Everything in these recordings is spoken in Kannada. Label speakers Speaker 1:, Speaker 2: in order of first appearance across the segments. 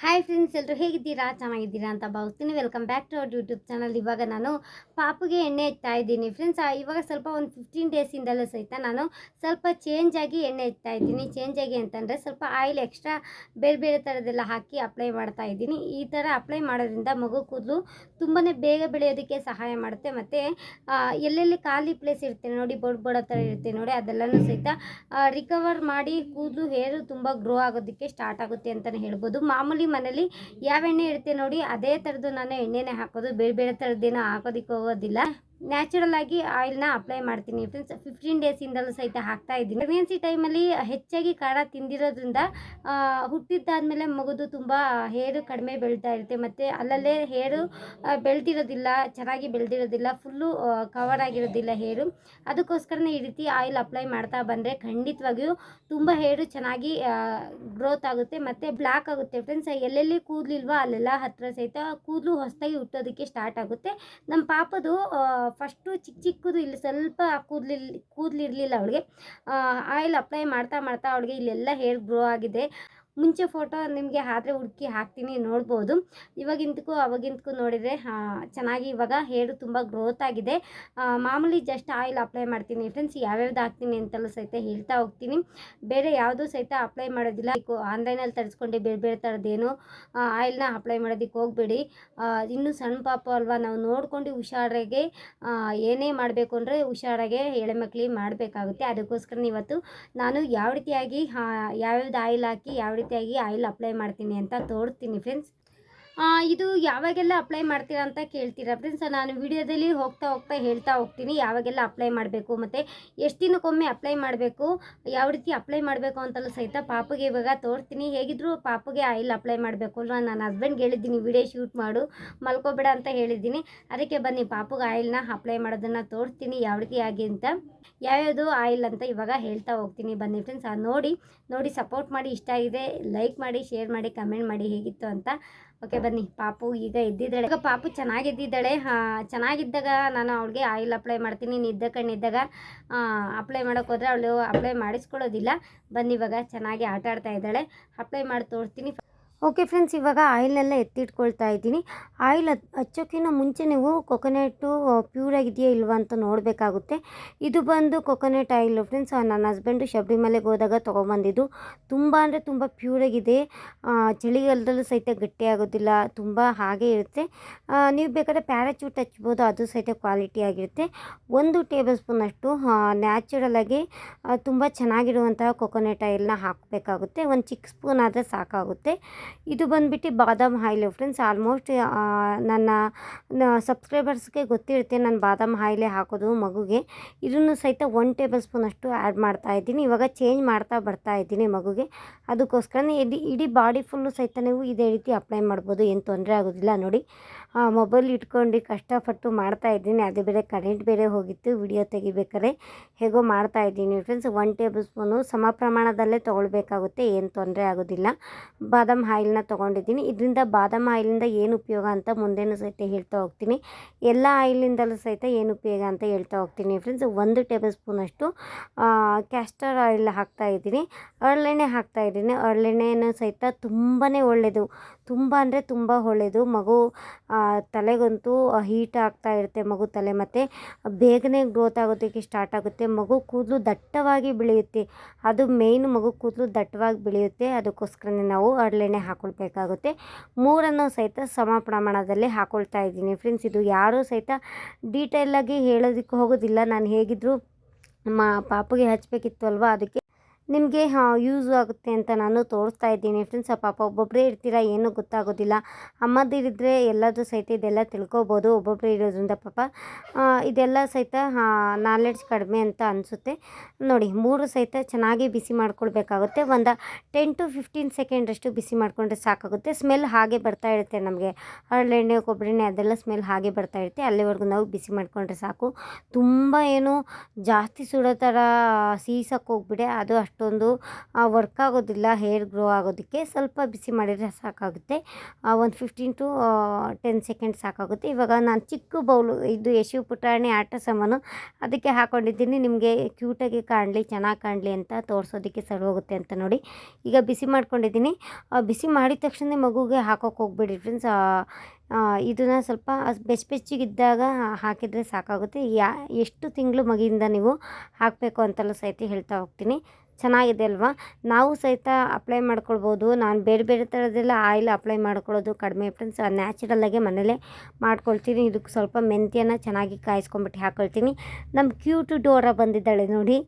Speaker 1: ಹಾಯ್ ಫ್ರೆಂಡ್ಸ್ ಎಲ್ಲರೂ ಹೇಗಿದ್ದೀರಾ? ಚೆನ್ನಾಗಿದ್ದೀರಾ ಅಂತ ಭಾವಿಸ್ತೀನಿ. Welcome back to our YouTube channel ಇವಾಗ ನಾನು ಪಾಪುಗೆ ಎಣ್ಣೆ ಇಡ್ತಾ ಇದ್ದೀನಿ. ಫ್ರೆಂಡ್ಸ್ ಇವಾಗ ಸ್ವಲ್ಪ ಒಂದು ಫಿಫ್ಟೀನ್ ಡೇಸಿಂದಲೂ ಸಹಿತ ನಾನು ಸ್ವಲ್ಪ ಚೇಂಜ್ ಆಗಿ ಎಣ್ಣೆ ಇಡ್ತಾ ಇದ್ದೀನಿ. ಚೇಂಜ್ ಆಗಿ ಅಂತಂದರೆ ಸ್ವಲ್ಪ ಆಯಿಲ್ ಎಕ್ಸ್ಟ್ರಾ ಬೇರೆ ಬೇರೆ ಥರದ್ದೆಲ್ಲ ಹಾಕಿ ಅಪ್ಲೈ ಮಾಡ್ತಾ ಇದ್ದೀನಿ. ಈ ಥರ ಅಪ್ಲೈ ಮಾಡೋದ್ರಿಂದ ಮಗು ಕೂದಲು ತುಂಬಾ ಬೇಗ ಬೆಳೆಯೋದಕ್ಕೆ ಸಹಾಯ ಮಾಡುತ್ತೆ. ಮತ್ತು ಎಲ್ಲೆಲ್ಲಿ ಖಾಲಿ ಪ್ಲೇಸ್ ಇರುತ್ತೆ ನೋಡಿ ಬೋಡ್ ಬೋಡೋ ಥರ ಇರುತ್ತೆ ನೋಡಿ, ಅದೆಲ್ಲನೂ ಸಹಿತ ರಿಕವರ್ ಮಾಡಿ ಕೂದಲು ಹೇರು ತುಂಬ ಗ್ರೋ ಆಗೋದಕ್ಕೆ ಸ್ಟಾರ್ಟ್ ಆಗುತ್ತೆ ಅಂತಲೇ ಹೇಳ್ಬೋದು. ಮಾಮೂಲಿ ಮನೇಲಿ ಯಾವ ಎಣ್ಣೆ ಇರುತ್ತೆ ನೋಡಿ, ಅದೇ ಥರದ್ದು ನಾನು ಎಣ್ಣೆನೇ ಹಾಕೋದು. ಬೇರೆ ಬೇರೆ ಥರದ್ದೇನೋ ಹಾಕೋದಕ್ಕೆ ಹೋಗೋದಿಲ್ಲ. ನ್ಯಾಚುರಲ್ ಆಗಿ ಆಯಿಲ್ನ ಅಪ್ಲೈ ಮಾಡ್ತೀನಿ. ಫ್ರೆಂಡ್ಸ್ ಫಿಫ್ಟೀನ್ ಡೇಸಿಂದಲೂ ಸಹಿತ ಹಾಕ್ತಾ ಇದ್ದೀನಿ. ಪ್ರೆಗ್ನೆನ್ಸಿ ಟೈಮಲ್ಲಿ ಹೆಚ್ಚಾಗಿ ಖಾರ ತಿಂದಿರೋದ್ರಿಂದ ಹುಟ್ಟಿದ್ದಾದಮೇಲೆ ಮಗುದು ತುಂಬ ಹೇರು ಕಡಿಮೆ ಬೆಳೀತಾ ಇರುತ್ತೆ. ಮತ್ತು ಅಲ್ಲಲ್ಲೇ ಹೇರು ಬೆಳ್ದಿರೋದಿಲ್ಲ, ಚೆನ್ನಾಗಿ ಬೆಳೆದಿರೋದಿಲ್ಲ ಫುಲ್ಲು ಕವರ್ ಆಗಿರೋದಿಲ್ಲ ಹೇರು. ಅದಕ್ಕೋಸ್ಕರನೇ ಈ ರೀತಿ ಆಯಿಲ್ ಅಪ್ಲೈ ಮಾಡ್ತಾ ಬಂದರೆ ಖಂಡಿತವಾಗಿಯೂ ತುಂಬ ಹೇರು ಚೆನ್ನಾಗಿ ಗ್ರೋತ್ ಆಗುತ್ತೆ. ಮತ್ತು ಬ್ಲ್ಯಾಕ್ ಆಗುತ್ತೆ. ಫ್ರೆಂಡ್ಸ್ ಎಲ್ಲೆಲ್ಲಿ ಕೂದಲಿಲ್ವೋ ಅಲ್ಲೆಲ್ಲ ಹತ್ತಿರ ಸಹಿತ ಕೂದಲು ಹೊಸದಾಗಿ ಹುಟ್ಟೋದಕ್ಕೆ ಸ್ಟಾರ್ಟ್ ಆಗುತ್ತೆ. ನಮ್ಮ ಪಾಪದು ಫಸ್ಟು ಚಿಕ್ಕ ಚಿಕ್ಕದು ಇಲ್ಲಿ ಸ್ವಲ್ಪ ಕೂದಲಿಲ್, ಕೂದಲಿರಲಿಲ್ಲ ಅವಳಿಗೆ. ಆಯಿಲ್ ಅಪ್ಲೈ ಮಾಡ್ತಾ ಮಾಡ್ತಾ ಅವಳಿಗೆ ಇಲ್ಲೆಲ್ಲ ಹೇರ್ ಗ್ರೋ ಆಗಿದೆ. ಮುಂಚೆ ಫೋಟೋ ನಿಮಗೆ ಆದರೆ ಹುಡುಕಿ ಹಾಕ್ತೀನಿ ನೋಡ್ಬೋದು. ಇವಾಗಿಂದಕ್ಕೂ ಅವಾಗಿಂದಕ್ಕೂ ನೋಡಿದರೆ ಚೆನ್ನಾಗಿ ಇವಾಗ ಹೇರು ತುಂಬ ಗ್ರೋತ್ ಆಗಿದೆ. ಮಾಮೂಲಿ ಜಸ್ಟ್ ಆಯಿಲ್ ಅಪ್ಲೈ ಮಾಡ್ತೀನಿ ಫ್ರೆಂಡ್ಸ್ ಯಾವ್ಯಾವ್ದು ಹಾಕ್ತೀನಿ ಅಂತಲೂ ಸಹಿತ ಹೇಳ್ತಾ ಹೋಗ್ತೀನಿ. ಬೇರೆ ಯಾವುದೂ ಸಹಿತ ಅಪ್ಲೈ ಮಾಡೋದಿಲ್ಲ. ಆನ್ಲೈನಲ್ಲಿ ತರಿಸ್ಕೊಂಡು ಬೇರೆ ಬೇರೆ ಥರದ್ದೇನು ಆಯಿಲ್ನ ಅಪ್ಲೈ ಮಾಡೋದಕ್ಕೆ ಹೋಗಬೇಡಿ. ಇನ್ನೂ ಸಣ್ಣ ಪಾಪ ಅಲ್ವಾ, ನಾವು ನೋಡ್ಕೊಂಡು ಹುಷಾರಾಗೆ ಏನೇ ಮಾಡಬೇಕು ಅಂದರೆ ಹುಷಾರಾಗೆ ಎಳೆ ಮಕ್ಕಳಿಗೆ ಮಾಡಬೇಕಾಗುತ್ತೆ. ಅದಕ್ಕೋಸ್ಕರ ಇವತ್ತು ನಾನು ಯಾವ ರೀತಿಯಾಗಿ ಯಾವ್ಯಾವ್ದು ಆಯಿಲ್ ಹಾಕಿ, ಯಾವ ರೀತಿಯಾಗಿ ಆಯಿಲ್ ಅಪ್ಲೈ ಮಾಡ್ತೀನಿ ಅಂತ ತೋರಿಸ್ತೀನಿ ಫ್ರೆಂಡ್ಸ್ ಇದು ಯಾವಾಗೆಲ್ಲ ಅಪ್ಲೈ ಮಾಡ್ತೀರಾ ಅಂತ ಕೇಳ್ತೀರಾ ಫ್ರೆಂಡ್ಸ್ ನಾನು ವಿಡಿಯೋದಲ್ಲಿ ಹೋಗ್ತಾ ಹೋಗ್ತಾ ಹೇಳ್ತಾ ಹೋಗ್ತೀನಿ ಯಾವಾಗೆಲ್ಲ ಅಪ್ಲೈ ಮಾಡಬೇಕು ಮತ್ತು ಎಷ್ಟು ದಿನಕ್ಕೊಮ್ಮೆ ಅಪ್ಲೈ ಮಾಡಬೇಕು, ಯಾವ ರೀತಿ ಅಪ್ಲೈ ಮಾಡಬೇಕು ಅಂತಲೂ ಸಹಿತ ಪಾಪಗೆ ಇವಾಗ ತೋರ್ತೀನಿ. ಹೇಗಿದ್ದರೂ ಪಾಪಗೆ ಆಯಿಲ್ ಅಪ್ಲೈ ಮಾಡಬೇಕು ಅಲ್ವಾ? ನಾನು ಹಸ್ಬೆಂಡ್ಗೆ ಹೇಳಿದ್ದೀನಿ ವಿಡಿಯೋ ಶೂಟ್ ಮಾಡು, ಮಲ್ಕೋಬೇಡ ಅಂತ ಹೇಳಿದ್ದೀನಿ. ಅದಕ್ಕೆ ಬನ್ನಿ, ಪಾಪಗೆ ಆಯಿಲ್ನ ಅಪ್ಲೈ ಮಾಡೋದನ್ನು ತೋರಿಸ್ತೀನಿ ಯಾವ ರೀತಿ ಆಗಿ ಅಂತ. ಯಾವ್ಯಾವುದು ಆಯಿಲ್ ಅಂತ ಇವಾಗ ಹೇಳ್ತಾ ಹೋಗ್ತೀನಿ. ಬನ್ನಿ ಫ್ರೆಂಡ್ಸ್ ನೋಡಿ ನೋಡಿ ಸಪೋರ್ಟ್ ಮಾಡಿ, ಇಷ್ಟ ಆಗಿದೆ ಲೈಕ್ ಮಾಡಿ ಶೇರ್ ಮಾಡಿ ಕಮೆಂಟ್ ಮಾಡಿ ಹೇಗಿತ್ತು ಅಂತ. ಓಕೆ, ಬನ್ನಿ. ಪಾಪು ಈಗ ಎದ್ದಿದ್ದಾಳೆ. ಈಗ ಪಾಪು ಚೆನ್ನಾಗಿದ್ದಿದ್ದಾಳೆ. ಚೆನ್ನಾಗಿದ್ದಾಗ ನಾನು ಅವಳಿಗೆ ಆಯಿಲ್ ಅಪ್ಲೈ ಮಾಡ್ತೀನಿ. ನಿದ್ದ ಕಣ್ಣಿದ್ದಾಗ ಅಪ್ಲೈ ಮಾಡೋಕೆ ಹೋದರೆ ಅವಳು ಅಪ್ಲೈ ಮಾಡಿಸ್ಕೊಳ್ಳೋದಿಲ್ಲ. ಬನ್ನಿ ಇವಾಗ ಚೆನ್ನಾಗಿ ಆಟ ಆಡ್ತಾ ಇದ್ದಾಳೆ. ಅಪ್ಲೈ ಮಾಡಿ ತೋರಿಸ್ತೀನಿ. ಓಕೆ ಫ್ರೆಂಡ್ಸ್ ಇವಾಗ ಆಯಿಲೆಲ್ಲ ಎತ್ತಿಟ್ಕೊಳ್ತಾ ಇದ್ದೀನಿ. ಆಯಿಲ್ ಹಚ್ಚೋಕ್ಕಿಂತ ಮುಂಚೆ ನೀವು ಕೊಕೊನೆಟ್ಟು ಪ್ಯೂರಾಗಿದೆಯಾ ಇಲ್ವಾ ಅಂತ ನೋಡಬೇಕಾಗುತ್ತೆ. ಇದು ಬಂದು ಕೊಕೊನೆಟ್ ಆಯಿಲ್ ಫ್ರೆಂಡ್ಸ್ ನನ್ನ ಹಸ್ಬೆಂಡು ಶಬರಿಮಲೆಗೆ ಹೋದಾಗ ತೊಗೊಂಬಂದಿದ್ದು. ತುಂಬ ಅಂದರೆ ತುಂಬ ಪ್ಯೂರಾಗಿದೆ ಚಳಿಗಾಲದಲ್ಲೂ ಸಹಿತ ಗಟ್ಟಿಯಾಗೋದಿಲ್ಲ ತುಂಬ ಹಾಗೆ ಇರುತ್ತೆ. ನೀವು ಬೇಕಾದ್ರೆ ಪ್ಯಾರಾಚೂಟ್ ಹಚ್ಬೋದು, ಅದು ಸಹಿತ ಕ್ವಾಲಿಟಿ ಆಗಿರುತ್ತೆ. ಒಂದು ಟೇಬಲ್ ಸ್ಪೂನಷ್ಟು ನ್ಯಾಚುರಲ್ ಆಗಿ ತುಂಬ ಚೆನ್ನಾಗಿರುವಂತಹ ಕೊಕೊನೆಟ್ ಆಯಿಲ್ನ ಹಾಕಬೇಕಾಗುತ್ತೆ. ಒಂದು ಚಿಕ್ಕ ಸ್ಪೂನ್ ಆದರೆ ಸಾಕಾಗುತ್ತೆ. ಇದು ಬಂದ್ಬಿಟ್ಟು ಬಾದಾಮ್ ಹಾಯಿಲೆ ಫ್ರೆಂಡ್ಸ್ ಆಲ್ಮೋಸ್ಟ್ ನನ್ನ ಸಬ್ಸ್ಕ್ರೈಬರ್ಸ್ಗೆ ಗೊತ್ತಿರುತ್ತೆ ನಾನು ಬಾದಾಮ್ ಹಾಯ್ಲೆ ಹಾಕೋದು ಮಗುಗೆ. ಇದನ್ನು ಸಹಿತ ಒನ್ ಟೇಬಲ್ ಸ್ಪೂನಷ್ಟು ಆ್ಯಡ್ ಮಾಡ್ತಾ ಇದ್ದೀನಿ. ಇವಾಗ ಚೇಂಜ್ ಮಾಡ್ತಾ ಬರ್ತಾ ಇದ್ದೀನಿ ಮಗುಗೆ. ಅದಕ್ಕೋಸ್ಕರನೇ ಇಡೀ ಇಡೀ ಬಾಡಿ ಫುಲ್ಲು ಸಹಿತ ನೀವು ಇದೇ ರೀತಿ ಅಪ್ಲೈ ಮಾಡ್ಬೋದು. ಏನು ತೊಂದರೆ ಆಗೋದಿಲ್ಲ ನೋಡಿ. ಮೊಬೈಲ್ ಇಟ್ಕೊಂಡು ಕಷ್ಟಪಟ್ಟು ಮಾಡ್ತಾ ಇದ್ದೀನಿ. ಅದು ಬೇರೆ ಕರೆಂಟ್ ಬೇರೆ ಹೋಗಿತ್ತು. ವಿಡಿಯೋ ತೆಗಿಬೇಕಾದ್ರೆ ಹೇಗೋ ಮಾಡ್ತಾ ಇದ್ದೀನಿ ಫ್ರೆಂಡ್ಸ್ ಒನ್ ಟೇಬಲ್ ಸ್ಪೂನು ಸಮ ಪ್ರಮಾಣದಲ್ಲೇ ತೊಗೊಳ್ಬೇಕಾಗುತ್ತೆ. ಏನು ತೊಂದರೆ ಆಗೋದಿಲ್ಲ. ಬಾದಾಮ್ ಆಯಿಲ್ನ ತೊಗೊಂಡಿದ್ದೀನಿ. ಇದರಿಂದ ಬಾದಾಮ್ ಆಯಿಲಿಂದ ಏನು ಉಪಯೋಗ ಅಂತ ಮುಂದೆನೂ ಸಹಿತ ಹೇಳ್ತಾ ಹೋಗ್ತೀನಿ. ಎಲ್ಲ ಆಯಿಲಿಂದಲೂ ಸಹಿತ ಏನು ಉಪಯೋಗ ಅಂತ ಹೇಳ್ತಾ ಹೋಗ್ತೀನಿ ಫ್ರೆಂಡ್ಸ್ ಒಂದು ಟೇಬಲ್ ಸ್ಪೂನಷ್ಟು ಕ್ಯಾಸ್ಟರ್ ಆಯಿಲ್ ಹಾಕ್ತಾ ಇದ್ದೀನಿ. ಅರಳೆಣ್ಣೆ ಹಾಕ್ತಾ ಇದ್ದೀನಿ. ಹರಳೆಣ್ಣೆನೂ ಸಹಿತ ತುಂಬಾ ಒಳ್ಳೆಯದು ತುಂಬ ಅಂದರೆ ತುಂಬ ಒಳ್ಳೆಯದು. ಮಗು ತಲೆಗಂತೂ ಹೀಟ್ ಆಗ್ತಾ ಇರುತ್ತೆ ಮಗು ತಲೆ ಮತ್ತು. ಬೇಗನೆ ಗ್ರೋತ್ ಆಗೋದಕ್ಕೆ ಸ್ಟಾರ್ಟ್ ಆಗುತ್ತೆ. ಮಗು ಕೂದಲು ದಟ್ಟವಾಗಿ ಬೆಳೆಯುತ್ತೆ. ಅದು ಮೇಯ್ನ್ ಮಗು ಕೂದಲು ದಟ್ಟವಾಗಿ ಬೆಳೆಯುತ್ತೆ. ಅದಕ್ಕೋಸ್ಕರನೇ ನಾವು ಅರಳೆಣ್ಣೆ ಹಾಕ್ಕೊಳ್ಬೇಕಾಗುತ್ತೆ ಮೂರನ್ನು ಸಹಿತ ಸಮ ಪ್ರಮಾಣದಲ್ಲಿ ಹಾಕ್ಕೊಳ್ತಾ ಇದ್ದೀನಿ ಫ್ರೆಂಡ್ಸ್ ಇದು ಯಾರೂ ಸಹಿತ ಡೀಟೇಲಾಗಿ ಹೇಳೋದಕ್ಕೆ ಹೋಗೋದಿಲ್ಲ. ನಾನು ಹೇಗಿದ್ದರೂ ಮಾ, ಪಾಪಿಗೆ ಹಚ್ಚಬೇಕಿತ್ತು ಅಲ್ವಾ ಅದಕ್ಕೆ ನಿಮಗೆ ಯೂಸ್ ಆಗುತ್ತೆ ಅಂತ ನಾನು ತೋರಿಸ್ತಾ ಇದ್ದೀನಿ. ಫ್ರೆಂಡ್ಸ್ ಪಾಪ ಒಬ್ಬೊಬ್ಬರೇ ಇರ್ತೀರಾ ಏನೂ ಗೊತ್ತಾಗೋದಿಲ್ಲ. ಅಮ್ಮದಿರಿದ್ರೆ ಎಲ್ಲದೂ ಸಹಿತ ಇದೆಲ್ಲ ತಿಳ್ಕೊಬೋದು ಒಬ್ಬೊಬ್ಬರೇ ಇರೋದ್ರಿಂದ ಪಾಪ. ಇದೆಲ್ಲ ಸಹಿತ ನಾಲೆಡ್ಜ್ ಕಡಿಮೆ ಅಂತ ಅನಿಸುತ್ತೆ. ನೋಡಿ, ಮೂರು ಸಹಿತ ಚೆನ್ನಾಗಿ ಬಿಸಿ ಮಾಡ್ಕೊಳ್ಬೇಕಾಗುತ್ತೆ. ಒಂದು ಟೆನ್ ಟು ಫಿಫ್ಟೀನ್ ಸೆಕೆಂಡಷ್ಟು ಬಿಸಿ ಮಾಡಿಕೊಂಡ್ರೆ ಸಾಕಾಗುತ್ತೆ. ಸ್ಮೆಲ್ ಹಾಗೆ ಬರ್ತಾ ಇರುತ್ತೆ ನಮಗೆ. ಹರಳೆಣ್ಣೆ ಕೊಬ್ಬರಿ ಎಣ್ಣೆ ಅದೆಲ್ಲ ಸ್ಮೆಲ್ ಹಾಗೆ ಬರ್ತಾ ಇರುತ್ತೆ. ಅಲ್ಲಿವರೆಗೂ ನಾವು ಬಿಸಿ ಮಾಡಿಕೊಂಡ್ರೆ ಸಾಕು. ತುಂಬ ಏನು ಜಾಸ್ತಿ ಸುಡೋ ಥರ ಸೀಸಕ್ಕೆ ಹೋಗ್ಬಿಡೆ. ಅದು ಅಷ್ಟು ಅಷ್ಟೊಂದು ವರ್ಕ್ ಆಗೋದಿಲ್ಲ ಹೇರ್ ಗ್ರೋ ಆಗೋದಕ್ಕೆ ಸ್ವಲ್ಪ ಬಿಸಿ ಮಾಡಿದರೆ ಸಾಕಾಗುತ್ತೆ. ಒಂದು ಫಿಫ್ಟೀನ್ ಟು ಟೆನ್ ಸೆಕೆಂಡ್ ಸಾಕಾಗುತ್ತೆ. ಇವಾಗ ನಾನು ಚಿಕ್ಕ ಬೌಲು, ಇದು ಯಶು ಪುಟಾಣಿ ಆಟ ಸಾಮಾನು, ಅದಕ್ಕೆ ಹಾಕ್ಕೊಂಡಿದ್ದೀನಿ ನಿಮಗೆ ಕ್ಯೂಟಾಗಿ ಕಾಣಲಿ, ಚೆನ್ನಾಗಿ ಕಾಣಲಿ ಅಂತ ತೋರಿಸೋದಕ್ಕೆ ಸರಿ ಹೋಗುತ್ತೆ ಅಂತ ನೋಡಿ. ಈಗ ಬಿಸಿ ಮಾಡ್ಕೊಂಡಿದ್ದೀನಿ. ಬಿಸಿ ಮಾಡಿದ ತಕ್ಷಣ ಮಗುಗೆ ಹಾಕೋಕೆ ಹೋಗ್ಬೇಡಿ ಫ್ರೆಂಡ್ಸ್ ಇದನ್ನು ಸ್ವಲ್ಪ ಬೆಚ್ಚ ಬೆಚ್ಚಗಿದ್ದಾಗ ಹಾಕಿದರೆ ಸಾಕಾಗುತ್ತೆ. ಯಾ, ಎಷ್ಟು ತಿಂಗಳು ಮಗಿಯಿಂದ ನೀವು ಹಾಕಬೇಕು ಅಂತೆಲ್ಲ ಸಹಿತ ಹೇಳ್ತಾ ಹೋಗ್ತೀನಿ. ಚೆನ್ನಾಗಿದೆ ಅಲ್ವಾ? ನಾವು ಸಹಿತ ಅಪ್ಲೈ ಮಾಡ್ಕೊಳ್ಬೋದು. ನಾನು ಬೇರೆ ಬೇರೆ ಥರದ್ದೆಲ್ಲ ಆಯಿಲ್ ಅಪ್ಲೈ ಮಾಡ್ಕೊಳ್ಳೋದು ಕಡಿಮೆ ಫ್ರೆಂಡ್ಸ್ ನ್ಯಾಚುರಲ್ಲಾಗೆ ಮನೇಲೇ ಮಾಡ್ಕೊಳ್ತೀನಿ. ಇದಕ್ಕೆ ಸ್ವಲ್ಪ ಮೆಂತ್ಯನ ಚೆನ್ನಾಗಿ ಕಾಯಿಸ್ಕೊಂಬಿಟ್ಟು ಹಾಕ್ಕೊಳ್ತೀನಿ ನಮ್ಮ ಕ್ಯೂಟ್ ಡೋರ ಬಂದಿದ್ದಾಳೆ ನೋಡಿ.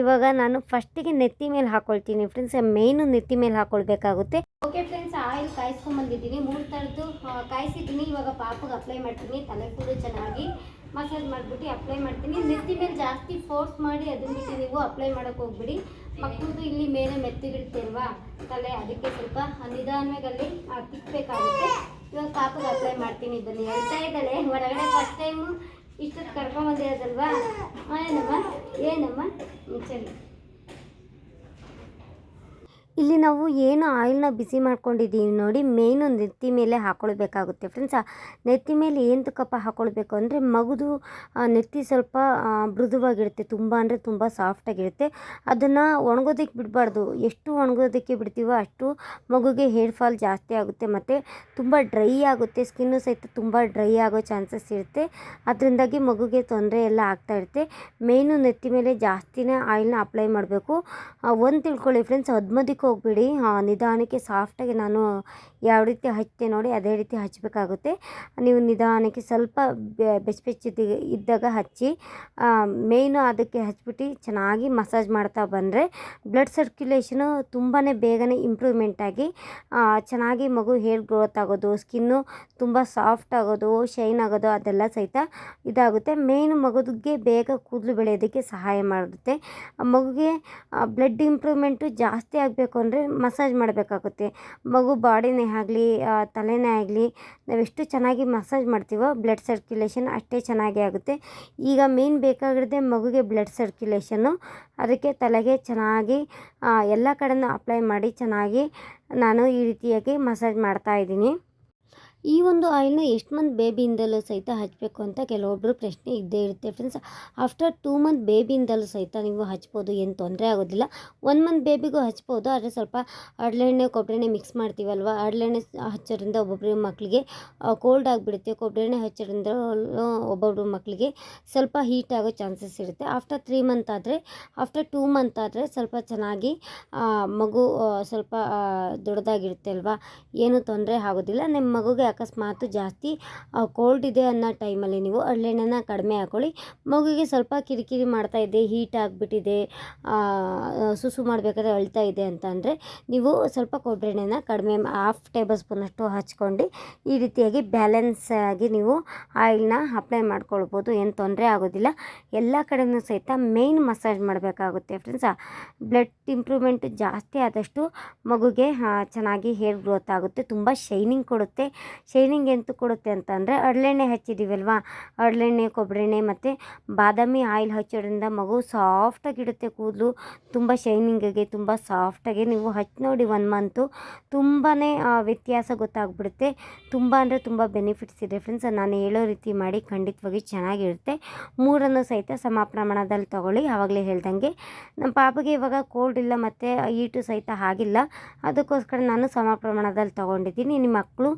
Speaker 1: ಇವಾಗ ನಾನು ಫಸ್ಟಿಗೆ ನೆತ್ತಿ ಮೇಲೆ ಹಾಕ್ಕೊಳ್ತೀನಿ ಫ್ರೆಂಡ್ಸ್ ಮೇಯ್ನು ನೆತ್ತಿ ಮೇಲೆ ಹಾಕ್ಕೊಳ್ಬೇಕಾಗುತ್ತೆ ಓಕೆ ಫ್ರೆಂಡ್ಸ್ ಆಯಿಲ್ ಕಾಯಿಸ್ಕೊಂಬಂದಿದ್ದೀನಿ ಮೂರು ಥರದ್ದು ಕಾಯಿಸಿದ್ದೀನಿ. ಇವಾಗ ಪಾಪಗೆ ಅಪ್ಲೈ ಮಾಡ್ತೀನಿ. ತಲೆ ಕೂಡ ಚೆನ್ನಾಗಿ ಮಸಾಜ್ ಮಾಡಿಬಿಟ್ಟು ಅಪ್ಲೈ ಮಾಡ್ತೀನಿ. ನೆತ್ತಿ ಮೇಲೆ ಜಾಸ್ತಿ ಫೋರ್ಸ್ ಮಾಡಿ ಅದನ್ನ ನೀವು ಅಪ್ಲೈ ಮಾಡೋಕ್ಕೆ ಹೋಗ್ಬಿಡಿ. ಮಕ್ಕಳದು ಇಲ್ಲಿ ಮೇಲೆ ಮೆತ್ತಗಿರುತ್ತೆ ಅಲ್ವಾ ತಲೆ, ಅದಕ್ಕೆ ಸ್ವಲ್ಪ ನಿಧಾನವಾಗಿ ತಿಕ್ಬೇಕಾಗುತ್ತೆ. ಇವಾಗ ಪಾಪಗೆ ಅಪ್ಲೈ ಮಾಡ್ತೀನಿ ಇದನ್ನು. ಹೇಳ್ತಾ ಇದ್ದಾಳೆ ಹೊರಗಡೆ ಫಸ್ಟ್ ಟೈಮು ಇಷ್ಟೊತ್ತು ಕರ್ಕೊಂಬಂದಿರೋದಲ್ವಾ? ಏನಮ್ಮ? ಏನಮ್ಮ? ಸರಿ ಇಲ್ಲಿ ನಾವು ಏನು ಆಯಿಲ್ನ ಬಿಸಿ ಮಾಡ್ಕೊಂಡಿದ್ದೀವಿ ನೋಡಿ ಮೇಯ್ನು ನೆತ್ತಿ ಮೇಲೆ ಹಾಕ್ಕೊಳ್ಬೇಕಾಗುತ್ತೆ ಫ್ರೆಂಡ್ಸ್ ನೆತ್ತಿ ಮೇಲೆ ಏನಕ್ಕಪ್ಪ ಹಾಕ್ಕೊಳ್ಬೇಕು ಅಂದರೆ ಮಗುದು ನೆತ್ತಿ ಸ್ವಲ್ಪ ಮೃದುವಾಗಿರುತ್ತೆ, ತುಂಬ ಅಂದರೆ ತುಂಬ ಸಾಫ್ಟಾಗಿರುತ್ತೆ ಅದನ್ನು ಒಣಗೋದಕ್ಕೆ ಬಿಡಬಾರ್ದು. ಎಷ್ಟು ಒಣಗೋದಕ್ಕೆ ಬಿಡ್ತೀವೋ ಅಷ್ಟು ಮಗುಗೆ ಹೇರ್ ಫಾಲ್ ಜಾಸ್ತಿ ಆಗುತ್ತೆ ಮತ್ತು ತುಂಬ ಡ್ರೈ ಆಗುತ್ತೆ ಸ್ಕಿನ್ನು ಸಹಿತ ತುಂಬ ಡ್ರೈ ಆಗೋ ಚಾನ್ಸಸ್ ಇರುತ್ತೆ. ಅದರಿಂದಾಗಿ ಮಗುಗೆ ತೊಂದರೆ ಎಲ್ಲ ಆಗ್ತಾ ಇರುತ್ತೆ. ಮೇಯ್ನು ನೆತ್ತಿ ಮೇಲೆ ಜಾಸ್ತಿನೇ ಆಯಿಲ್ನ ಅಪ್ಲೈ ಮಾಡಬೇಕು. ಒಂದು ತಿಳ್ಕೊಳ್ಳಿ ಫ್ರೆಂಡ್ಸ್ ಹದ್ಮದಿಕ್ಕೆ ಹೋಗ್ಬಿಡಿ. ನಿಧಾನಕ್ಕೆ ಸಾಫ್ಟಾಗಿ ನಾನು ಯಾವ ರೀತಿ ಹಚ್ತೆ ನೋಡಿ, ಅದೇ ರೀತಿ ಹಚ್ಚಬೇಕಾಗುತ್ತೆ. ನೀವು ನಿಧಾನಕ್ಕೆ ಸ್ವಲ್ಪ ಬೆಚ್ಚ ಇದ್ದಾಗ ಹಚ್ಚಿ ಮೇಯ್ನು ಅದಕ್ಕೆ ಹಚ್ಬಿಟ್ಟು ಚೆನ್ನಾಗಿ ಮಸಾಜ್ ಮಾಡ್ತಾ ಬಂದರೆ ಬ್ಲಡ್ ಸರ್ಕ್ಯುಲೇಷನು ತುಂಬಾ ಬೇಗನೆ ಇಂಪ್ರೂವ್ಮೆಂಟ್ ಆಗಿ ಚೆನ್ನಾಗಿ ಮಗು ಹೇರ್ ಗ್ರೋತ್ ಆಗೋದು, ಸ್ಕಿನ್ನು ತುಂಬ ಸಾಫ್ಟ್ ಆಗೋದು, ಶೈನ್ ಆಗೋದು, ಅದೆಲ್ಲ ಸಹಿತ ಇದಾಗುತ್ತೆ. ಮೇಯ್ನು ಮಗುಗೆ ಬೇಗ ಕೂದಲು ಬೆಳೆಯೋದಕ್ಕೆ ಸಹಾಯ ಮಾಡುತ್ತೆ. ಮಗುಗೆ ಬ್ಲಡ್ ಇಂಪ್ರೂವ್ಮೆಂಟು ಜಾಸ್ತಿ ಆಗಬೇಕು ಅಂದರೆ ಮಸಾಜ್ ಮಾಡಬೇಕಾಗುತ್ತೆ. ಮಗು ಬಾಡಿನೇ ಆಗಲಿ ತಲೆನೇ ಆಗಲಿ ನಾವೆಷ್ಟು ಚೆನ್ನಾಗಿ ಮಸಾಜ್ ಮಾಡ್ತೀವೋ ಬ್ಲಡ್ ಸರ್ಕ್ಯುಲೇಷನ್ ಅಷ್ಟೇ ಚೆನ್ನಾಗಿ ಆಗುತ್ತೆ. ಈಗ ಮೇನ್ ಬೇಕಾಗಿರೋದೇ ಮಗುಗೆ ಬ್ಲಡ್ ಸರ್ಕ್ಯುಲೇಷನ್ನು ಅದಕ್ಕೆ ತಲೆಗೆ ಚೆನ್ನಾಗಿ ಎಲ್ಲ ಕಡೆನೂ ಅಪ್ಲೈ ಮಾಡಿ ಚೆನ್ನಾಗಿ ನಾನು ಈ ರೀತಿಯಾಗಿ ಮಸಾಜ್ ಮಾಡ್ತಾ ಇದ್ದೀನಿ. ಈ ಒಂದು ಆಯಿಲ್ನ ಎಷ್ಟು ಮಂತ್ ಬೇಬಿಯಿಂದಲೂ ಸಹಿತ ಹಚ್ಚಬೇಕು ಅಂತ ಕೆಲವೊಬ್ಬರು ಪ್ರಶ್ನೆ ಇದ್ದೇ ಇರುತ್ತೆ ಫ್ರೆಂಡ್ಸ್ ಆಫ್ಟರ್ ಟೂ ಮಂತ್ ಬೇಬಿಯಿಂದಲೂ ಸಹಿತ ನೀವು ಹಚ್ಬೋದು, ಏನು ತೊಂದರೆ ಆಗೋದಿಲ್ಲ. ಒನ್ ಮಂತ್ ಬೇಬಿಗೂ ಹಚ್ಬೋದು, ಆದರೆ ಸ್ವಲ್ಪ ಅಡ್ಲೆಣ್ಣೆ ಕೊಬ್ಬರೆಣ್ಣೆ ಮಿಕ್ಸ್ ಮಾಡ್ತೀವಲ್ವ? ಅಡ್ಲೆಣ್ಣೆ ಹಚ್ಚೋದ್ರಿಂದ ಒಬ್ಬೊಬ್ಬರು ಮಕ್ಕಳಿಗೆ ಕೋಲ್ಡ್ ಆಗಿಬಿಡುತ್ತೆ. ಕೊಬ್ಬರೆಣ್ಣೆ ಹಚ್ಚೋದ್ರಿಂದ ಒಬ್ಬೊಬ್ಬರು ಮಕ್ಕಳಿಗೆ ಸ್ವಲ್ಪ ಹೀಟ್ ಆಗೋ ಚಾನ್ಸಸ್ ಇರುತ್ತೆ. ಆಫ್ಟರ್ ತ್ರೀ ಮಂತ್ ಆದರೆ ಆಫ್ಟರ್ ಟೂ ಮಂತ್ ಆದರೆ ಸ್ವಲ್ಪ ಚೆನ್ನಾಗಿ ಮಗು ಸ್ವಲ್ಪ ದೊಡ್ಡದಾಗಿರುತ್ತೆ ಅಲ್ವಾ? ಏನೂ ತೊಂದರೆ ಆಗೋದಿಲ್ಲ. ನಿಮ್ಮ ಮಗುಗೆ ಅಕಸ್ಮಾತ್ ಜಾಸ್ತಿ ಕೋಲ್ಡ್ ಇದೆ ಅನ್ನೋ ಟೈಮಲ್ಲಿ ನೀವು ಹರಳೆಣ್ಣೆನ ಕಡಿಮೆ ಹಾಕೊಳ್ಳಿ. ಮಗುಗೆ ಸ್ವಲ್ಪ ಕಿರಿಕಿರಿ ಮಾಡ್ತಾ ಇದೆ ಹೀಟ್ ಆಗಿಬಿಟ್ಟಿದೆ ಸುಸು ಮಾಡಬೇಕಾದ್ರೆ ಅಳ್ತಾ ಇದೆ ಅಂತ ಅಂದರೆ ನೀವು ಸ್ವಲ್ಪ ಕೊಬ್ಬರಿ ಎಣ್ಣೆನ ಕಡಿಮೆ ಹಾಫ್ ಟೇಬಲ್ ಸ್ಪೂನಷ್ಟು ಹಚ್ಕೊಂಡು ಈ ರೀತಿಯಾಗಿ ಬ್ಯಾಲೆನ್ಸ್ ಆಗಿ ನೀವು ಆಯಿಲ್ನ ಅಪ್ಲೈ ಮಾಡ್ಕೊಳ್ಬೋದು, ಏನು ತೊಂದರೆ ಆಗೋದಿಲ್ಲ. ಎಲ್ಲ ಕಡೆಯೂ ಸಹಿತ ಮೇಯ್ನ್ ಮಸಾಜ್ ಮಾಡಬೇಕಾಗುತ್ತೆ ಫ್ರೆಂಡ್ಸ್ ಬ್ಲಡ್ ಇಂಪ್ರೂವ್ಮೆಂಟ್ ಜಾಸ್ತಿ ಆದಷ್ಟು ಮಗುಗೆ ಚೆನ್ನಾಗಿ ಹೇರ್ ಗ್ರೋತ್ ಆಗುತ್ತೆ, ತುಂಬ ಶೈನಿಂಗ್ ಕೊಡುತ್ತೆ. ಶೈನಿಂಗ್ ಎಂತ ಕೊಡುತ್ತೆ ಅಂತಂದರೆ ಅಡಲೆಣ್ಣೆ ಹಚ್ಚಿದ್ದೀವಲ್ವಾ ಕೊಬ್ಬರಿ ಕೊಬ್ಬರೆಣ್ಣೆ ಮತ್ತು ಬಾದಾಮಿ ಆಯಿಲ್ ಹಚ್ಚೋದ್ರಿಂದ ಮಗು ಸಾಫ್ಟಾಗಿಡುತ್ತೆ ಕೂದಲು. ತುಂಬ ಶೈನಿಂಗಾಗಿ ತುಂಬ ಸಾಫ್ಟಾಗಿ ನೀವು ಹಚ್ಚಿ ನೋಡಿ ಒನ್ ಮಂತು ತುಂಬಾ ವ್ಯತ್ಯಾಸ ಗೊತ್ತಾಗ್ಬಿಡುತ್ತೆ. ತುಂಬ ಅಂದರೆ ತುಂಬ ಬೆನಿಫಿಟ್ಸ್ ಇದೆ ಫ್ರೆಂಡ್ಸ್ ನಾನು ಹೇಳೋ ರೀತಿ ಮಾಡಿ ಖಂಡಿತವಾಗಿ ಚೆನ್ನಾಗಿರುತ್ತೆ ಮೂರನ್ನು ಸಹಿತ ಸಮ ಪ್ರಮಾಣದಲ್ಲಿ ತಗೊಳ್ಳಿ. ಆವಾಗಲೇ ಹೇಳ್ದಂಗೆ. ನಮ್ಮ ಪಾಪಗೆ ಇವಾಗ ಕೋಲ್ಡ್ ಇಲ್ಲ ಮತ್ತು ಈಟು ಸಹಿತ ಆಗಿಲ್ಲ. ಅದಕ್ಕೋಸ್ಕರ ನಾನು ಸಮ ಪ್ರಮಾಣದಲ್ಲಿ ತೊಗೊಂಡಿದ್ದೀನಿ. ನಿಮ್ಮ ಮಕ್ಕಳು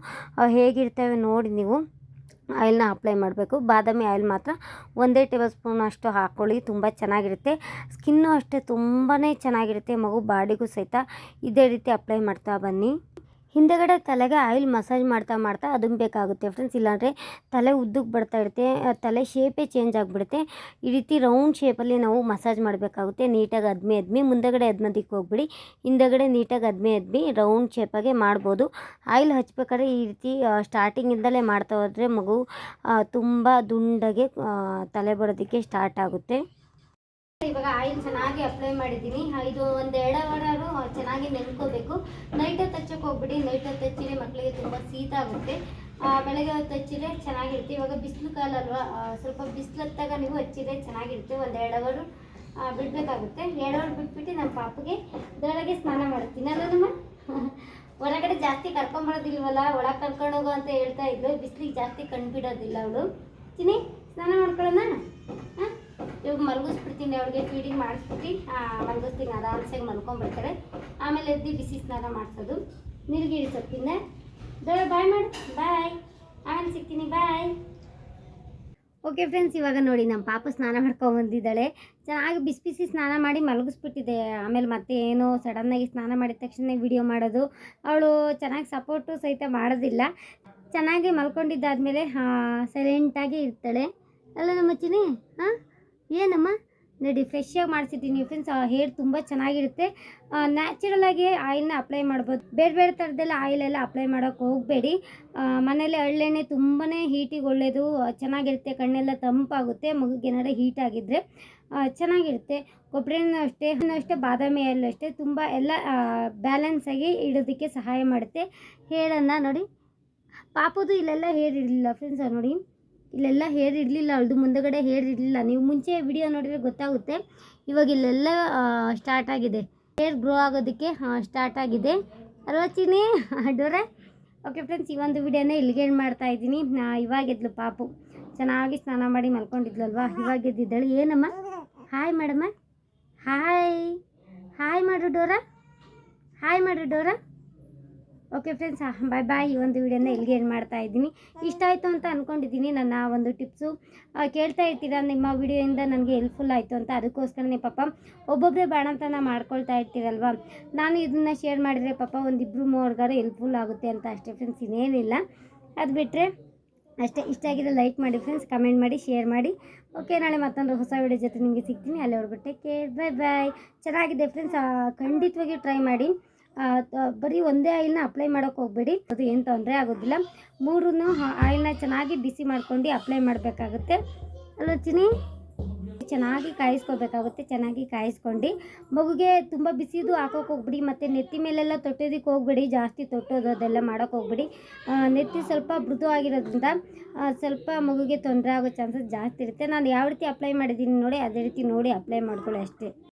Speaker 1: ಹೇಗಿರ್ತವೆ ನೋಡಿ ನೀವು ಆಯಿಲ್ನ ಅಪ್ಲೈ ಮಾಡಬೇಕು. ಬಾದಾಮಿ ಆಯಿಲ್ ಮಾತ್ರ ಒಂದೇ ಟೇಬಲ್ ಸ್ಪೂನ್ ಅಷ್ಟು ಹಾಕ್ಕೊಳ್ಳಿ. ತುಂಬ ಚೆನ್ನಾಗಿರುತ್ತೆ. ಸ್ಕಿನ್ನು ಅಷ್ಟೇ ತುಂಬಾ ಚೆನ್ನಾಗಿರುತ್ತೆ. ಮಗು ಬಾಡಿಗೂ ಸಹಿತ ಇದೇ ರೀತಿ ಅಪ್ಲೈ ಮಾಡ್ತಾ ಬನ್ನಿ. ಹಿಂದೆಗಡೆ ತಲೆಗೆ ಆಯಿಲ್ ಮಸಾಜ್ ಮಾಡ್ತಾ ಮಾಡ್ತಾ ಅದನ್ನು ಬೇಕಾಗುತ್ತೆ ಫ್ರೆಂಡ್ಸ್ ಇಲ್ಲಾಂದರೆ ತಲೆ ಉದ್ದಕ್ಕೆ ಬರ್ತಾ ಇರುತ್ತೆ ತಲೆ ಶೇಪೇ ಚೇಂಜ್ ಆಗಿಬಿಡುತ್ತೆ. ಈ ರೀತಿ ರೌಂಡ್ ಶೇಪಲ್ಲಿ ನಾವು ಮಸಾಜ್ ಮಾಡಬೇಕಾಗುತ್ತೆ. ನೀಟಾಗಿ ಅದ್ಮೆ ಅದ್ಮಿ ಮುಂದೆಗಡೆ ಅದ್ಮದಿಕ್ಕೆ ಹೋಗ್ಬಿಡಿ, ಹಿಂದೆಗಡೆ ನೀಟಾಗಿ ಅದ್ಮೆ ಅದ್ಮಿ ರೌಂಡ್ ಶೇಪಾಗೆ ಮಾಡ್ಬೋದು. ಆಯಿಲ್ ಹಚ್ಬೇಕಾದ್ರೆ ಈ ರೀತಿ ಸ್ಟಾರ್ಟಿಂಗಿಂದಲೇ ಮಾಡ್ತಾ ಹೋದರೆ ಮಗು ತುಂಬ ದುಂಡಗೆ ತಲೆ ಬರೋದಕ್ಕೆ ಸ್ಟಾರ್ಟ್ ಆಗುತ್ತೆ. ಇವಾಗ ಆಯಿಲ್ ಚೆನ್ನಾಗಿ ಅಪ್ಲೈ ಮಾಡಿದ್ದೀನಿ. ಇದು ಒಂದು ಎರಡವರಾರು ಚೆನ್ನಾಗಿ ನೆನ್ಕೋಬೇಕು. ನೈಟ್ ಹೊತ್ತು ಹಚ್ಚಕ್ಕೆ ಹೋಗ್ಬಿಡಿ. ನೈಟ್ ಹೊತ್ತು ಹಚ್ಚಿದ್ರೆ ಮಕ್ಕಳಿಗೆ ತುಂಬ ಶೀತ ಆಗುತ್ತೆ. ಬೆಳಗ್ಗೆ ಹೊತ್ತು ಹಚ್ಚಿದ್ರೆ ಚೆನ್ನಾಗಿರುತ್ತೆ. ಇವಾಗ ಬಿಸಿಲು ಕಾಲ ಅಲ್ವಾ? ಸ್ವಲ್ಪ ಬಿಸಿಲು ಹತ್ತಾಗ ನೀವು ಹಚ್ಚಿದ್ರೆ ಚೆನ್ನಾಗಿರುತ್ತೆ. ಒಂದು ಎರಡು ಆ, ಬಿಡಬೇಕಾಗುತ್ತೆ. ಎರಡು ಬಿಟ್ಬಿಟ್ಟು ನಮ್ಮ ಪಾಪಗೆ ಬೆಳಗ್ಗೆ ಸ್ನಾನ ಮಾಡ್ತೀನಿ. ನಮ್ಮ ಹೊರಗಡೆ ಜಾಸ್ತಿ ಕರ್ಕೊಂಬರೋದಿಲ್ವಲ್ಲ? ಒಳಗೆ ಕರ್ಕೊಂಡು ಹೋಗು ಅಂತ ಹೇಳ್ತಾ ಇದ್ಲು. ಬಿಸಿಲಿಗೆ ಜಾಸ್ತಿ ಕಂಡುಬಿಡೋದಿಲ್ಲ ಅವಳು. ಚಿನಿ ಸ್ನಾನ ಮಾಡ್ಕೊಳ್ಳೋಣ? ಇವಾಗ ಮಲಗಿಸ್ಬಿಡ್ತೀನಿ, ಅವ್ರಿಗೆ ಫೀಡಿಂಗ್ ಮಾಡಿಸ್ಬಿಟ್ಟು ಮಲಗಿಸ್ತೀನಿ, ಆರಾಮ್ಸಾಗಿ ಮಲ್ಕೊಂಡ್ಬಿಡ್ತಾರೆ ಆಮೇಲೆ ಎದ್ದು ಬಿಸಿ ಸ್ನಾನ ಮಾಡಿಸೋದು. ನೀರಿಗೆ ಸೊಪ್ಪಿಂದ ದೊಡ್ಡ ಬಾಯ್ ಮಾಡಿ. ಬಾಯ್. ಆಮೇಲೆ ಸಿಗ್ತೀನಿ. ಬಾಯ್. ಓಕೆ ಫ್ರೆಂಡ್ಸ್ ಇವಾಗ ನೋಡಿ ನಮ್ಮ ಪಾಪ ಸ್ನಾನ ಮಾಡ್ಕೊಂಡು ಬಂದಿದ್ದಾಳೆ. ಚೆನ್ನಾಗಿ ಬಿಸಿ ಬಿಸಿ ಸ್ನಾನ ಮಾಡಿ ಮಲಗಿಸ್ಬಿಟ್ಟಿದೆ. ಆಮೇಲೆ ಮತ್ತೆ ಏನೋ ಸಡನ್ನಾಗಿ ಸ್ನಾನ ಮಾಡಿದ ತಕ್ಷಣ ವಿಡಿಯೋ ಮಾಡೋದು. ಅವಳು ಚೆನ್ನಾಗಿ ಸಪೋರ್ಟು ಸಹಿತ ಮಾಡೋದಿಲ್ಲ. ಚೆನ್ನಾಗಿ ಮಲ್ಕೊಂಡಿದ್ದಾದಮೇಲೆ ಸೈಲೆಂಟಾಗಿ ಇರ್ತಾಳೆ. ಅಲ್ಲ ನಮ್ಮ ಚಿನಿ ಹಾಂ ಏನಮ್ಮ? ನೋಡಿ ಫ್ರೆಶ್ಶಾಗಿ ಮಾಡಿಸಿದ್ದೀನಿ. ಫ್ರೆಂಡ್ಸ್ ಹೇರ್ ತುಂಬ ಚೆನ್ನಾಗಿರುತ್ತೆ. ನ್ಯಾಚುರಲಾಗಿ ಆಯಿಲ್ನ ಅಪ್ಲೈ ಮಾಡ್ಬೋದು. ಬೇರೆ ಬೇರೆ ಥರದ್ದೆಲ್ಲ ಆಯಿಲೆಲ್ಲ ಅಪ್ಲೈ ಮಾಡೋಕ್ಕೆ ಹೋಗಬೇಡಿ. ಮನೇಲಿ ಹಳ್ಳೆಣ್ಣೆ ತುಂಬಾ ಹೀಟಿಗೆ ಒಳ್ಳೆಯದು ಚೆನ್ನಾಗಿರುತ್ತೆ. ಕಣ್ಣೆಲ್ಲ ತಂಪಾಗುತ್ತೆ. ಮಗುಗೇನಾರ ಹೀಟ್ ಆಗಿದ್ದರೆ ಚೆನ್ನಾಗಿರುತ್ತೆ. ಕೊಬ್ಬರಿ ಎಣ್ಣೆ ಅಷ್ಟೇ, ಹಣ್ಣು ಅಷ್ಟೇ, ಬಾದಾಮಿ ಎಳ್ಳು ಅಷ್ಟೇ ತುಂಬ ಎಲ್ಲ ಬ್ಯಾಲೆನ್ಸಾಗಿ ಇಡೋದಕ್ಕೆ ಸಹಾಯ ಮಾಡುತ್ತೆ. ಹೇಳನ್ನು ನೋಡಿ. ಪಾಪದು ಇಲ್ಲೆಲ್ಲ ಹೇರ್ ಫ್ರೆಂಡ್ಸ್ ನೋಡಿ. ಇಲ್ಲೆಲ್ಲ ಹೇರ್ ಇರಲಿಲ್ಲ ಅವಳದು ಮುಂದಗಡೆ ಹೇರ್ ನೀವು ಮುಂಚೆ ವಿಡಿಯೋ ನೋಡಿದರೆ ಗೊತ್ತಾಗುತ್ತೆ. ಇವಾಗ ಇಲ್ಲೆಲ್ಲ ಸ್ಟಾರ್ಟ್ ಆಗಿದೆ. ಹೇರ್ ಗ್ರೋ ಆಗೋದಕ್ಕೆ ಸ್ಟಾರ್ಟ್ ಆಗಿದೆ. ಅಲ್ವಾ ಚಿನಿ ಡೋರೆ ಓಕೆ ಫ್ರೆಂಡ್ಸ್ ಈ ಒಂದು ವಿಡಿಯೋನ ಇಲ್ಲಿಗೆ ಏನು ಮಾಡ್ತಾ ಇದ್ದೀನಿ. ನಾ ಇವಾಗಿದ್ಲು ಪಾಪು. ಚೆನ್ನಾಗಿ ಸ್ನಾನ ಮಾಡಿ ಮಲ್ಕೊಂಡಿದ್ಲಲ್ವಾ? ಇವಾಗ ಎದ್ದಿದ್ದಾಳೆ ಏನಮ್ಮ? ಹಾಯ್ ಮೇಡಮ್ಮ ಹಾಯ್ ಹಾಯ್ ಮಾಡು ಡೋರ? ಹಾಯ್ ಮಾಡು door? Okay friends bye bye ಈ ಒಂದು ವಿಡಿಯೋನ ಇಲ್ಲಿಗೆ ಏನು ಮಾಡ್ತಾ ಇದ್ದೀನಿ. ಇಷ್ಟ ಆಯಿತು ಅಂತ ಅಂದ್ಕೊಂಡಿದ್ದೀನಿ ನನ್ನ ಒಂದು ಟಿಪ್ಸು ಕೇಳ್ತಾ ಇರ್ತೀರಾ ನಿಮ್ಮ ವಿಡಿಯೋಯಿಂದ ನನಗೆ ಹೆಲ್ಪ್ಫುಲ್ ಆಯಿತು ಅಂತ. ಅದಕ್ಕೋಸ್ಕರನೇ ಪಾಪ ಒಬ್ಬೊಬ್ಬರೇ ಬಾಣಂತನ ಮಾಡ್ಕೊಳ್ತಾ ಇರ್ತೀರಲ್ವ? ನಾನು ಇದನ್ನು ಶೇರ್ ಮಾಡಿದರೆ ಪಾಪ ಒಂದಿಬ್ಬರು ಮೂವರ್ಗಾರು ಹೆಲ್ಪ್ಫುಲ್ ಆಗುತ್ತೆ ಅಂತ ಅಷ್ಟೇ ಫ್ರೆಂಡ್ಸ್ ಇನ್ನೇನಿಲ್ಲ. ಅದು ಬಿಟ್ಟರೆ ಅಷ್ಟೇ. ಇಷ್ಟ ಆಗಿದ್ರೆ ಲೈಕ್ ಮಾಡಿ ಫ್ರೆಂಡ್ಸ್ ಕಮೆಂಟ್ ಮಾಡಿ ಶೇರ್ ಮಾಡಿ. ಓಕೆ ನಾಳೆ ಮತ್ತೊಂದು ಹೊಸ ವಿಡಿಯೋ ಜೊತೆ ನಿಮಗೆ ಸಿಗ್ತೀನಿ. ಅಲ್ಲಿ ಹೊರಬಿಟ್ಟೆ ಕೇರ್ ಬಾಯ್ ಬಾಯ್ ಚೆನ್ನಾಗಿದೆ ಫ್ರೆಂಡ್ಸ್ ಖಂಡಿತವಾಗಿ ಟ್ರೈ ಮಾಡಿ. ಬರೀ ಒಂದೇ ಆಯಿಲ್ನ ಅಪ್ಲೈ ಮಾಡೋಕೆ ಹೋಗಬೇಡಿ. ಅದು ಏನು ತೊಂದರೆ ಆಗೋದಿಲ್ಲ. ಮೂರನ್ನು ಆಯಿಲ್ನ ಚೆನ್ನಾಗಿ ಬಿಸಿ ಮಾಡ್ಕೊಂಡು ಅಪ್ಲೈ ಮಾಡಬೇಕಾಗುತ್ತೆ. ಅಲ್ವಾ ಚಿನಿ ಚೆನ್ನಾಗಿ ಕಾಯಿಸ್ಕೋಬೇಕಾಗುತ್ತೆ, ಚೆನ್ನಾಗಿ ಕಾಯಿಸ್ಕೊಂಡು. ಮಗುಗೆ ತುಂಬ ಬಿಸಿದು ಹಾಕೋಕೆ ಹೋಗ್ಬಿಡಿ, ಮತ್ತು ನೆತ್ತಿ ಮೇಲೆಲ್ಲ ತೊಟ್ಟೋದಕ್ಕೆ ಹೋಗ್ಬೇಡಿ, ಜಾಸ್ತಿ ತೊಟ್ಟೋದು ಅದೆಲ್ಲ ಮಾಡೋಕೆ ಹೋಗ್ಬೇಡಿ. ನೆತ್ತಿ ಸ್ವಲ್ಪ ಮೃದು ಆಗಿರೋದ್ರಿಂದ ಸ್ವಲ್ಪ ಮಗುಗೆ ತೊಂದರೆ ಆಗೋ ಚಾನ್ಸಸ್ ಜಾಸ್ತಿ ಇರುತ್ತೆ. ನಾನು ಯಾವ ರೀತಿ ಅಪ್ಲೈ ಮಾಡಿದ್ದೀನಿ ನೋಡಿ, ಅದೇ ರೀತಿ ನೋಡಿ ಅಪ್ಲೈ ಮಾಡ್ಕೊಳ್ಳಿ ಅಷ್ಟೇ.